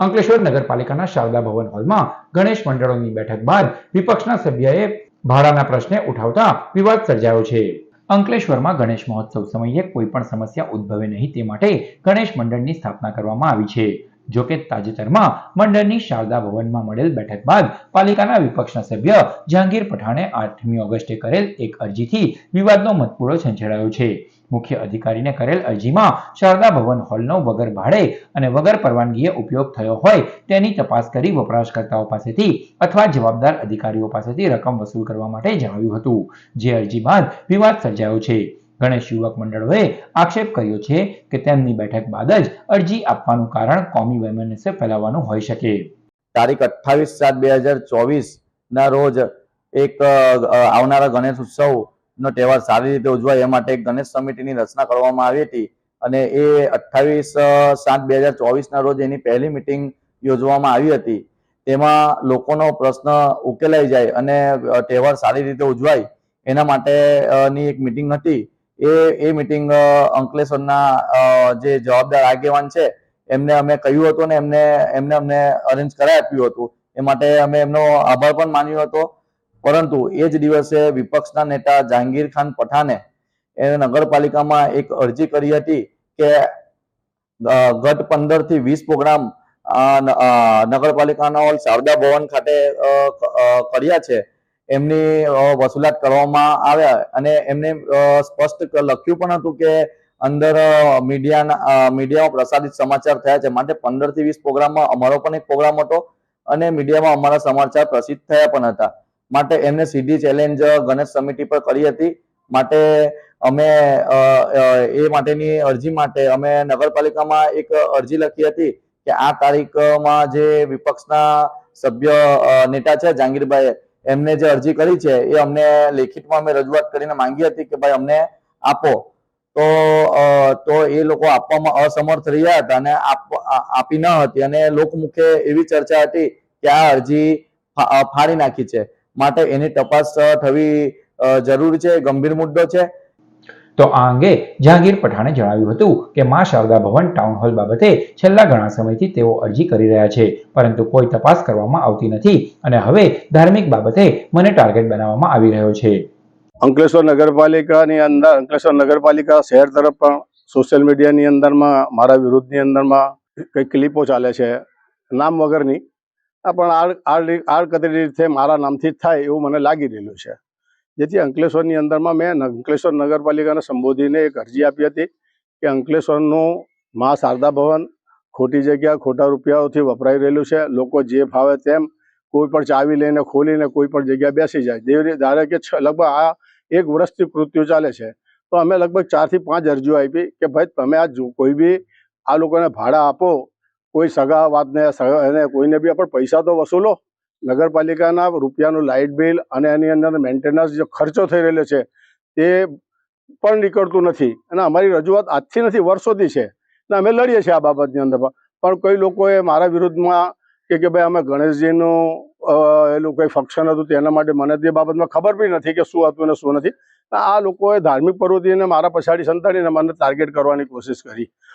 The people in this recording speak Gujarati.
અંકલેશ્વર નગરપાલિકાના શારદા ભવન હોલમાં ગણેશ મંડળોની બેઠક બાદ વિપક્ષના સભ્યએ ભાડાના પ્રશ્ને ઉઠાવતા વિવાદ સર્જાયો છે. અંકલેશ્વરમાં ગણેશ મહોત્સવ સમયે કોઈ પણ સમસ્યા ઉદ્ભવે નહીં તે માટે ગણેશ મંડળની સ્થાપના કરવામાં આવી છે. જો કે તાજેતરમાં મંડળની શારદા ભવનમાં મળેલ બેઠક બાદ પાલિકાના વિપક્ષના સભ્ય જહાંગીર પઠાણે આઠમી ઓગસ્ટે કરેલ એક અરજીથી વિવાદનો મતપૂળો છંછેડાયો છે. મુખ્ય અધિકારીને કરેલ અરજીમાં શારદા ભવન હોલનો વગર ભાડે અને વગર પરવાનગીએ ઉપયોગ થયો હોય તેની તપાસ કરી વપરાશકર્તાઓ પાસેથી અથવા જવાબદાર અધિકારીઓ પાસેથી રકમ વસૂલ કરવા માટે જણાવ્યું હતું. જે અરજી બાદ વિવાદ સર્જાયો છે. ગણેશ યુવક મંડળોએ આક્ષેપ કર્યો છે કે તેમની બેઠક બાદ જ અરજી આપવાનું કારણ કોમી વૈમનસ્ય ફેલાવવાનું હોઈ શકે. તારીખ અઠ્ઠાવીસ સાત બે હજાર ચોવીસ ના રોજ એક આવનારા ગણેશ ઉત્સવ નો તહેવાર સારી રીતે ઉજવાય એ માટે એક ગણેશ સમિતિની રચના કરવામાં આવી હતી અને એ અઠ્ઠાવીસ સાત બે હજાર ચોવીસ ના રોજ એની પહેલી મિટિંગ યોજવામાં આવી હતી. તેમાં લોકોનો પ્રશ્ન ઉકેલાઈ જાય અને તહેવાર સારી રીતે ઉજવાય એના માટેની એક મિટિંગ હતી. એ એ મિટિંગ અંકલેશ્વરના જે જવાબદાર આગેવાન છે, એમને અમે કહ્યું હતું ને એમને એમને અમને અરેન્જ કરાવી આપ્યું હતું. એ માટે અમે એમનો આભાર પણ માન્યો હતો. પરંતુ એ જ દિવસે વિપક્ષના નેતા જહાંગીર ખાન પઠાને એને નગરપાલિકામાં એક અરજી કરી હતી કે ગત પંદરથી વીસ પ્રોગ્રામ નગરપાલિકાના હોલ શારદા ભવન ખાતે કર્યા છે. એમની વસૂલાત કરવામાં આવ્યા અને એમને સ્પષ્ટ લખ્યું પણ હતું કે અંદર મીડિયાના મીડિયામાં પ્રસારિત સમાચાર થયા છે. માટે પંદરથી વીસ પ્રોગ્રામમાં, અમારો પણ એક પ્રોગ્રામ હતો અને મીડિયામાં અમારા સમાચાર પ્રસિદ્ધ થયા પણ હતા. માટે એમને સીધી ચેલેન્જ ગણેશ સમિતિ પર કરી હતી. માટે અમે એ માટેની અરજી માટે અમે નગરપાલિકામાં એક અરજી લખી હતી કે આ તારીખમાં જે વિપક્ષના સભ્ય નેતા છે જહાંગીરભાઈ એમને જે અરજી કરી છે, એ અમને લેખિતમાં અમે રજૂઆત કરીને માંગી હતી કે ભાઈ અમને આપો. તો તો એ લોકો આપવામાં અસમર્થ રહ્યા હતા અને આપ- ન હતી અને લોકમુખે એવી ચર્ચા હતી કે આ અરજી ફાડી નાખી છે. માટે એની તપાસ થવી જરૂરી છે, ગંભીર મુદ્દો છે. તો આ અંગે જહાંગીર પઠાણે જણાવ્યું હતું કે મા શારદા ભવન ટાઉન હોલ બાબતે છેલ્લા ઘણા સમયથી તેઓ અરજી કરી રહ્યા છે, પરંતુ કોઈ તપાસ કરવામાં આવતી નથી અને હવે ધાર્મિક બાબતે મને ટાર્ગેટ બનાવવામાં આવી રહ્યો છે. અંકલેશ્વર નગરપાલિકાની અંદર, અંકલેશ્વર નગરપાલિકા શહેર તરફ પણ સોશિયલ મીડિયાની અંદરમાં, મારા વિરુદ્ધની અંદરમાં કંઈક ક્લિપો ચાલે છે, નામ વગરની. પણ આડ આડ, આડકતરી રીતે મારા નામથી જ થાય એવું મને લાગી રહેલું છે. જેથી અંકલેશ્વરની અંદરમાં મેં અંકલેશ્વર નગરપાલિકાને સંબોધીને એક અરજી આપી હતી કે અંકલેશ્વરનું મા શારદા ભવન ખોટી જગ્યા, ખોટા રૂપિયાઓથી વપરાઈ રહેલું છે. લોકો જે ફાવે તેમ કોઈ પણ ચાવી લઈને, ખોલીને કોઈ પણ જગ્યા બેસી જાય. દેવરી ધારે કે લગભગ આ એક વર્ષથી કૃત્યુ ચાલે છે. તો અમે લગભગ ચારથી પાંચ અરજીઓ આપી કે ભાઈ તમે આ કોઈ બી આ લોકોને ભાડા આપો, કોઈ સગા વાતને એને કોઈને બી આપણે પૈસા તો વસૂલો. નગરપાલિકાના રૂપિયાનું લાઇટ બિલ અને એની અંદર મેન્ટેનન્સ જે ખર્ચો થઈ રહેલો છે, તે પણ નીકળતું નથી. અને અમારી રજૂઆત આજથી નથી, વર્ષોથી છે. અને અમે લડીએ છીએ આ બાબતની અંદર. પણ કોઈ લોકોએ મારા વિરુદ્ધમાં કે કે ભાઈ અમે ગણેશજીનું એનું કોઈ ફંક્શન હતું તેના માટે મને તે બાબતમાં ખબર પણ નથી કે શું હતું અને શું નથી. આ લોકોએ ધાર્મિક પ્રવૃત્તિને મારા પછાડી સંતાડીને મને ટાર્ગેટ કરવાની કોશિશ કરી.